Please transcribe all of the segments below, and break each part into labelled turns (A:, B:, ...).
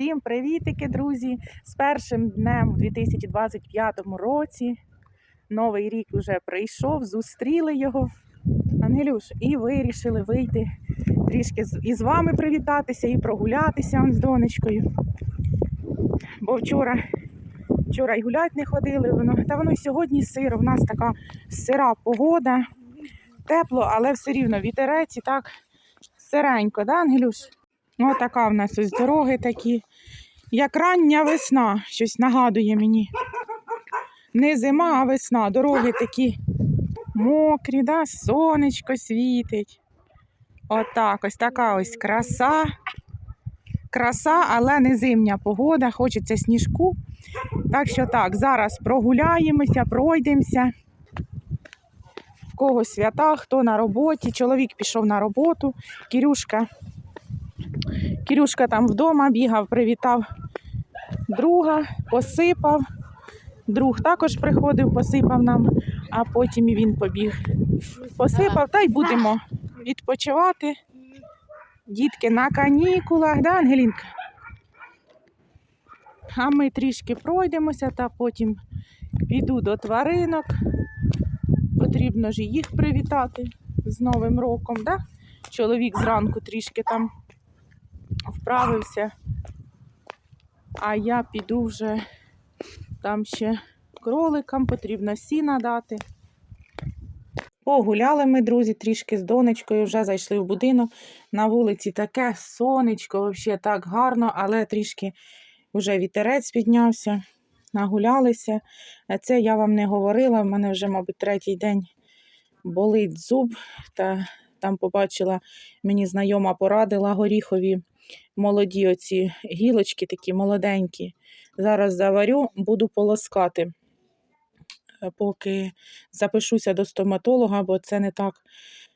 A: Всім привітики, друзі! З першим днем у 2025 році. Новий рік вже прийшов, зустріли його. Ангелюш, і вирішили вийти трішки і з вами привітатися, і прогулятися з донечкою. Бо вчора, вчора й гулять не ходили, воно, та воно й сьогодні сиро. У нас така сира погода, тепло, але все рівно вітерець і так сиренько, да, Ангелюш? Ось така в нас ось дороги такі. Як рання весна, щось нагадує мені. Не зима, а весна. Дороги такі мокрі, да? сонечко світить. Отак, ось така ось краса. Краса, але не зимня погода, хочеться сніжку. Так що так, зараз прогуляємося, пройдемося. В кого свята, хто на роботі. Чоловік пішов на роботу, Кірюшка Кирюшка там вдома бігав, привітав друга, посипав. Друг також приходив, посипав нам, а потім і він побіг. Посипав, та й будемо відпочивати. Дітки на канікулах, да, Ангелінка? А ми трішки пройдемося та потім піду до тваринок. Потрібно ж їх привітати з Новим роком, да? Чоловік зранку трішки там вправився, а я піду вже там ще кроликам, потрібно сіна дати. Погуляли ми, друзі, трішки з донечкою, вже зайшли в будинок. На вулиці таке сонечко, взагалі так гарно, але трішки вже вітерець піднявся, нагулялися. Це я вам не говорила, в мене вже, мабуть, третій день болить зуб, та там побачила, мені знайома порадила горіхові молоді оці гілочки такі молоденькі. Зараз заварю, буду полоскати, е, поки запишуся до стоматолога, бо це не так.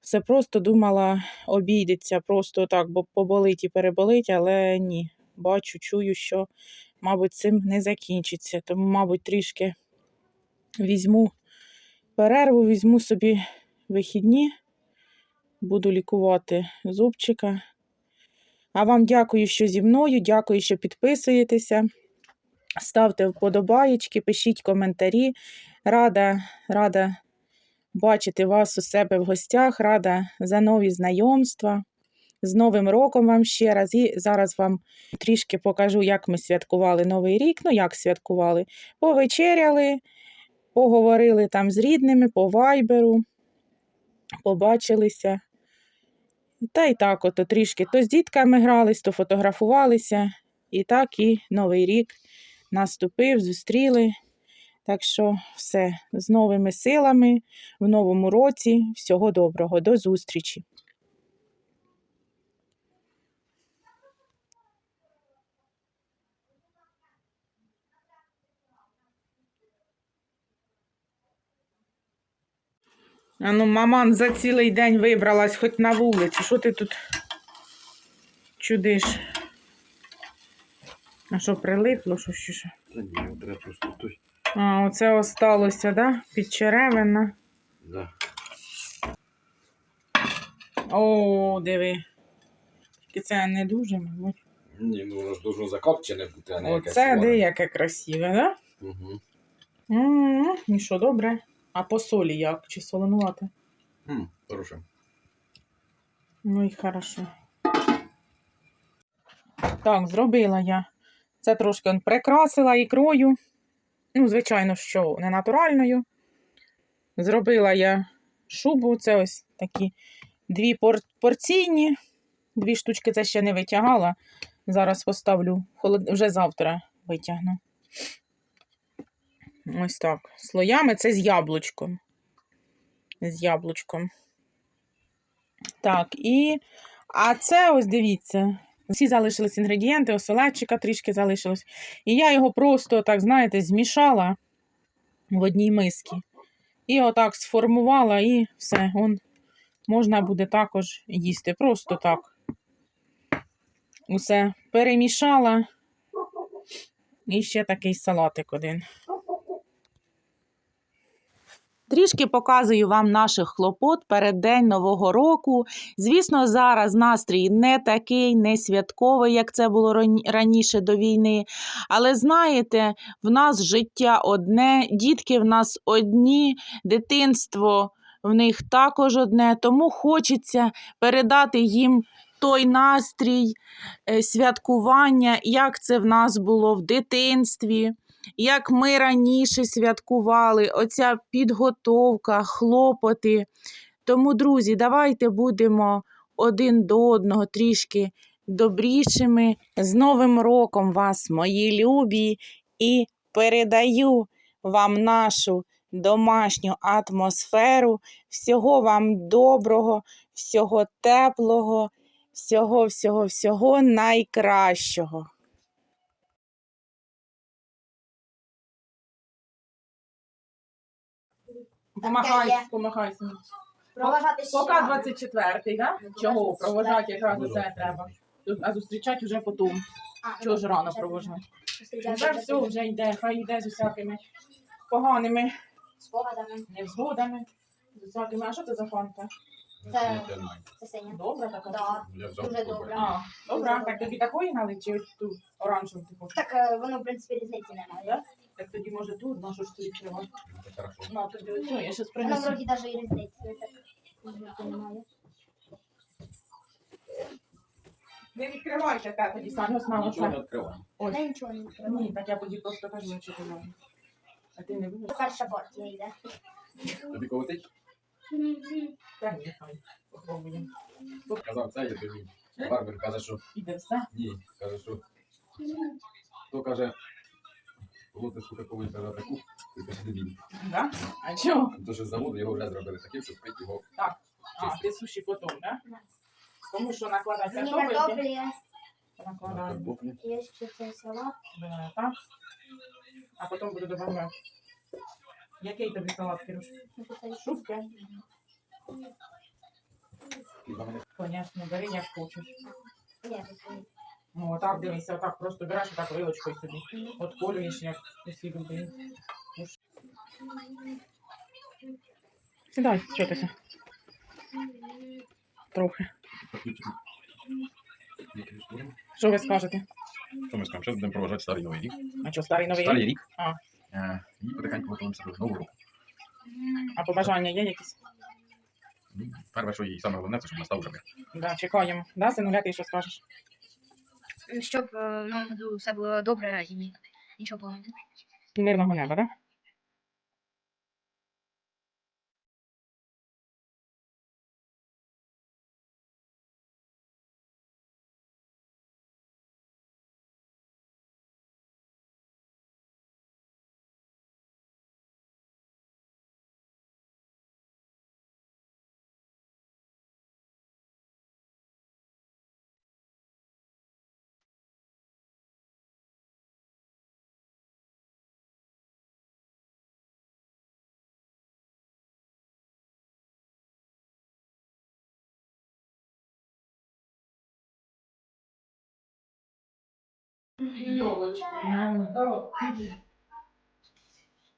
A: Все просто думала, обійдеться, просто так, бо поболить і переболить, але ні. Бачу, чую, що, мабуть, цим не закінчиться. Тому, мабуть, трішки візьму перерву, візьму собі вихідні, буду лікувати зубчика. А вам дякую, що зі мною. Дякую, що підписуєтеся. Ставте вподобаєчки, пишіть коментарі. Рада, рада бачити вас у себе в гостях, рада за нові знайомства. З Новим роком вам ще раз. І зараз вам трішки покажу, як ми святкували Новий рік. Ну, як святкували? Повечеряли, поговорили там з рідними по вайберу, побачилися. Та й так, ото трішки то з дітками грались, то фотографувалися. І так і Новий рік наступив, зустріли. Так що все з новими силами в новому році. Всього доброго, до зустрічі! А ну, маман за цілий день вибралась хоч на вулицю. Що ти тут чудиш? А що, прилипло, що ще? що?
B: Та ні, треба просто той.
A: А, оце осталося, да? Під черевина.
B: Да.
A: О, диви. Тільки це не дуже, мабуть.
B: Ні, ну воно ж дуже закопчене бути, а не якесь.
A: Оце де яке красиве, да?
B: Угу.
A: М, І що, добре? А по солі як? Чи солонувати?
B: Хм, хороше.
A: Ну і хорошо. Так, зробила я. Це трошки прикрасила ікрою. Ну, звичайно, що не натуральною. Зробила я шубу. Це ось такі дві пор- порційні. Дві штучки це ще не витягала. Зараз поставлю, холод... вже завтра витягну. Ось так. Слоями це з яблучком. З яблучком. Так, і. А це ось дивіться. Всі залишились інгредієнти, оселедчика трішки залишилось. І я його просто, так, знаєте, змішала в одній мисці. І отак сформувала, і все. Он можна буде також їсти. Просто так. Усе перемішала. І ще такий салатик один. Трішки показую вам наших хлопот перед день Нового року. Звісно, зараз настрій не такий, не святковий, як це було раніше до війни. Але знаєте, в нас життя одне, дітки в нас одні, дитинство в них також одне, тому хочеться передати їм той настрій е, святкування, як це в нас було в дитинстві, як ми раніше святкували, оця підготовка, хлопоти. Тому, друзі, давайте будемо один до одного трішки добрішими. З Новим роком вас, мої любі, і передаю вам нашу домашню атмосферу. Всього вам доброго, всього теплого, всього, всього, всього найкращого.
C: Помахай, є.
A: помахай.
C: Проважати ще.
A: Поки 24-й, да?
C: Ну,
A: Чого?
C: 24-й.
A: Провожати якраз
B: Ну,
A: це треба. Тут- А зустрічати вже потім.
C: А,
A: Чого
C: ну,
A: ж рано провожати? Вже все, вже йде, хай йде з усякими поганими
C: Спогадами.
A: невзгодами, з усякими. А що це за фанта?
C: Це- Це синя.
A: Добра така?
C: Да. Дуже добре.
A: А, добре, так тобі такої налить чи ось ту оранжеву типу?
C: Так е, воно, в принципі, різниці немає.
A: Да? Так тоді може тут, нашу ж відкривати.
B: Ну, це хорошо.
A: Ну, тоді оцю, я щас
C: Воно
A: принесу.
C: вроді навіть і різниці так різниці немає.
A: Не відкривайте те, тоді основа.
B: Нічого не відкривай.
A: Ось.
C: Я нічого не
A: Ні,
C: відкриваю.
A: так я тоді просто кажу, якщо ти не- А ти не будеш?
C: Перша партія йде.
B: Тобі колотить?
A: Та ні, хай. Попробуємо.
B: Казав це, я тобі. Барбер каже, що
A: Іде все.
B: ні. Каже, що хто каже, сука повинен каже таку, каже не.
A: Да? А чого?
B: То що з заводу його вже зробили таким, щоб пити його.
A: А, ти суші потім, да?
C: Да.
A: Тому що накладати
C: Мені
A: картопельки,
C: є.
A: накладаємо.
C: Є ще цей салат.
A: Так. А потім буду додавати. Який тобі салат, Кирюш?
C: Ну,
A: Шубки? Звісно, бери як хочеш.
C: Ні.
A: Ну, отак дивися, отак просто береш отак вилочкою собі. Отколюєш, як усі люди. Сідай, що ти? Трохи. Що ви скажете?
B: Що ми скажемо? Зараз будемо проважати старий новий рік.
A: А що, старий новий
B: Старий
A: рік?
B: рік.
A: А.
B: Е, І потихеньку готуємося до нового року.
A: А побажання є якісь?
B: Ну, Перше, що і саме головне, це щоб настав вже мир.
A: Да, чекаємо. Да, синуля, ти що скажеш?
D: Щоб е, году все було добре і нічого поганого.
A: Мирного неба, да?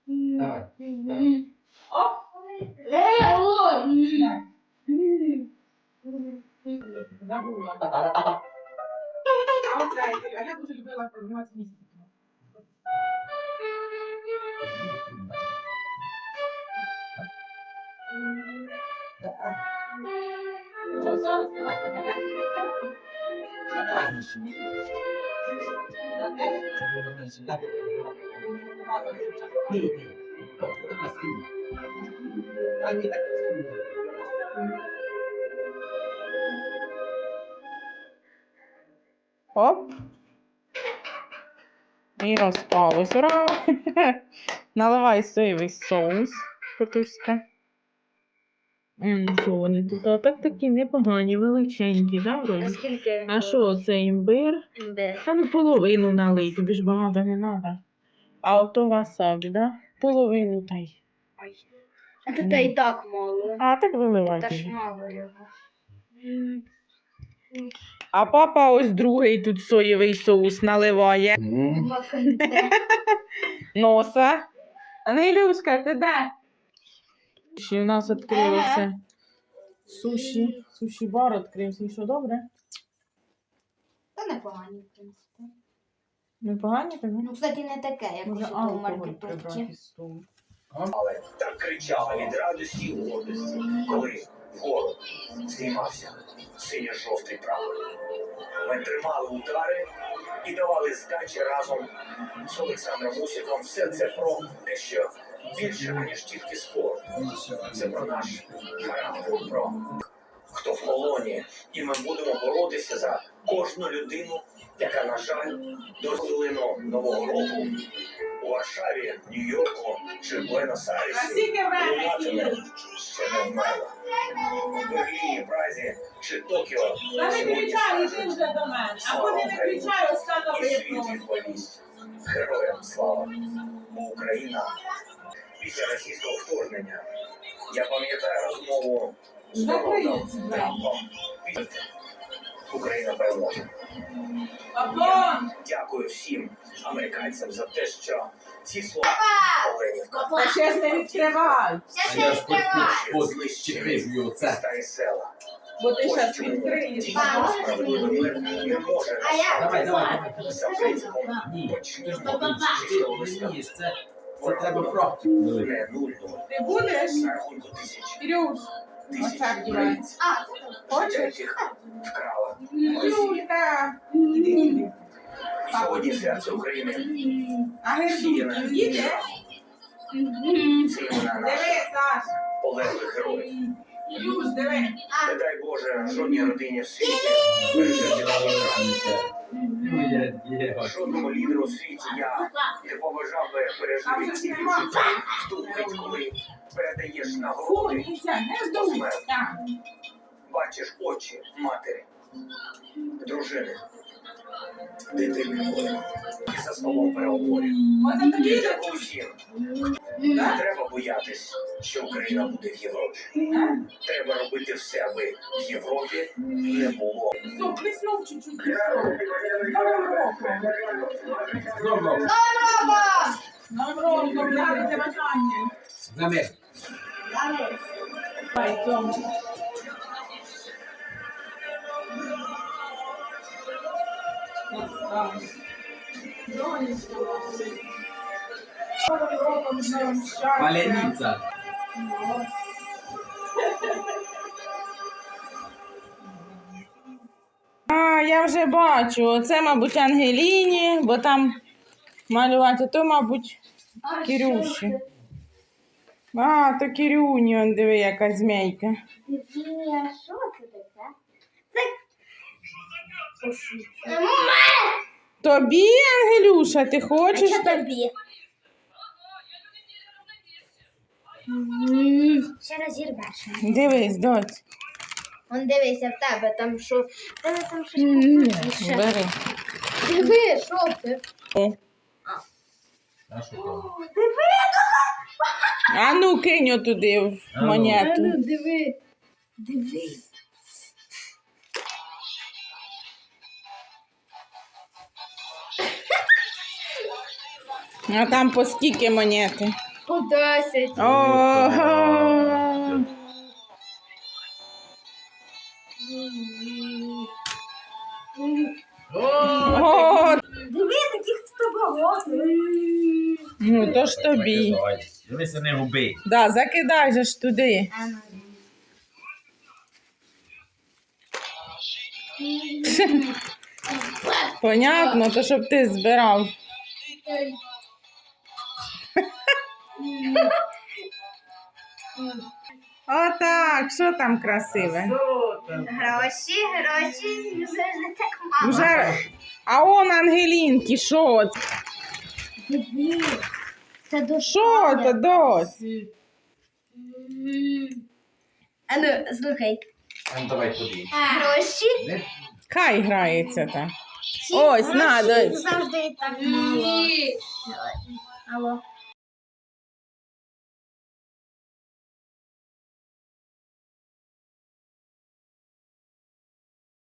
B: Давай.
A: Забула. А оце, а я дуже любила програвати Hop. Mīros palus varā. Nav labais tevis solis, kur tu skat. Тут? А так такі непогані, величенькі, да, вроді?
D: Скільки?
A: А що це імбир? Та ну половину налий, тобі ж багато не треба. А ото васабі, да? Половину та й.
D: А тут і так мало.
A: А так виливай.
D: Та ж мало його.
A: А папа ось другий тут соєвий соус наливає. Носа. А не Ілюшка, ти де? Ще в нас відкрилося суші. Суші бар відкрився. І що добре?
C: Та непогані, в принципі.
A: Непогані тобі?
C: Ну, кстати, не таке, як
A: Може
C: у
A: алкоголь
C: маркетовці.
A: прибрати з столу.
E: але так кричала від радості і гордості, коли вгору знімався синьо-жовтий прапор. Ми тримали удари і давали здачі разом з Олександром Усіком. Все це про те, що більше, ніж тільки спорт. Це про наш характер, про хто в полоні, і ми будемо боротися за кожну людину, яка, на жаль, до хвилину нового року у Варшаві, Нью-Йорку чи Буенос-Айресі лунатиме ще не вмерла. В Берліні, Празі чи Токіо сьогодні скажуть «Слава Україні!» і світ відповість героям слава. Україна після російського вторгнення. Я пам'ятаю розмову з Трампом. Україна переможе. Дякую всім американцям за те, що ці слова Оленівка
A: Та ще ж не відкривай,
B: А я ж хоч хоч хоч чекрив це.
E: міста села.
A: бо ти зараз відкриєш.
E: не може
C: А я?
B: Давай, давай,
E: настати принципом
B: Ні.
E: чистого
B: не
E: листа.
B: вмієш, це, треба практику.
A: Ти будеш?
E: На тисяч.
A: Оце.
C: А.
A: Хочеш? Юлька.
E: Сьогодні серце України
A: А Гердулька, їде? Диви, Саш.
E: полеглих героїв.
A: Юж, диви.
E: Не дай Боже, жодній родині в світі такі втрати.
B: Ну, я дієва.
E: Жодному лідеру у світі я не поважав би пережити ці відчуття в ту мить, коли передаєш нагороди,
A: нельзя, не
E: бачиш очі матері, дружини, дитини. І за словом переговорів. Дякую всім. Не треба боятись, що Україна буде в Європі. Треба робити все, аби в Європі не було.
A: Все,
B: Паляниця.
A: А, я вже бачу. Оце, мабуть, Ангеліні, бо там малювати, то, мабуть, Кирюші. А, то Кирюні, он диви, яка змійка.
C: Ні, а що це таке?
A: Тобі, Ангелюша, ти хочеш?
C: Що тобі? Ще розірвеш.
A: Дивись, доць.
C: Он дивися в тебе, там що. В Тебе там щось покрутіше.
A: Бери.
C: Диви, що це?
A: О.
B: А що там?
A: А ну кинь туди в
B: А ну.
A: монету.
C: диви. Диви.
A: А там по скільки монети?
C: По 10.
A: Ого! О,
C: Диви, таких з тобою.
A: ну то ж тобі.
B: Дивися, не губи.
A: Да, закидай же ж туди. Понятно, то щоб ти збирав. Отак, що там красиве?
C: Гроші, гроші, вже не так мало.
A: Вже... А он Ангелінки, що? це?
C: Диви. Це до
A: Що то, дось?
C: А ну, слухай.
B: Ну давай туди.
C: Гроші.
A: Хай грається так. Ось, на,
C: Гроші
A: дось.
C: завжди так мало. Алло.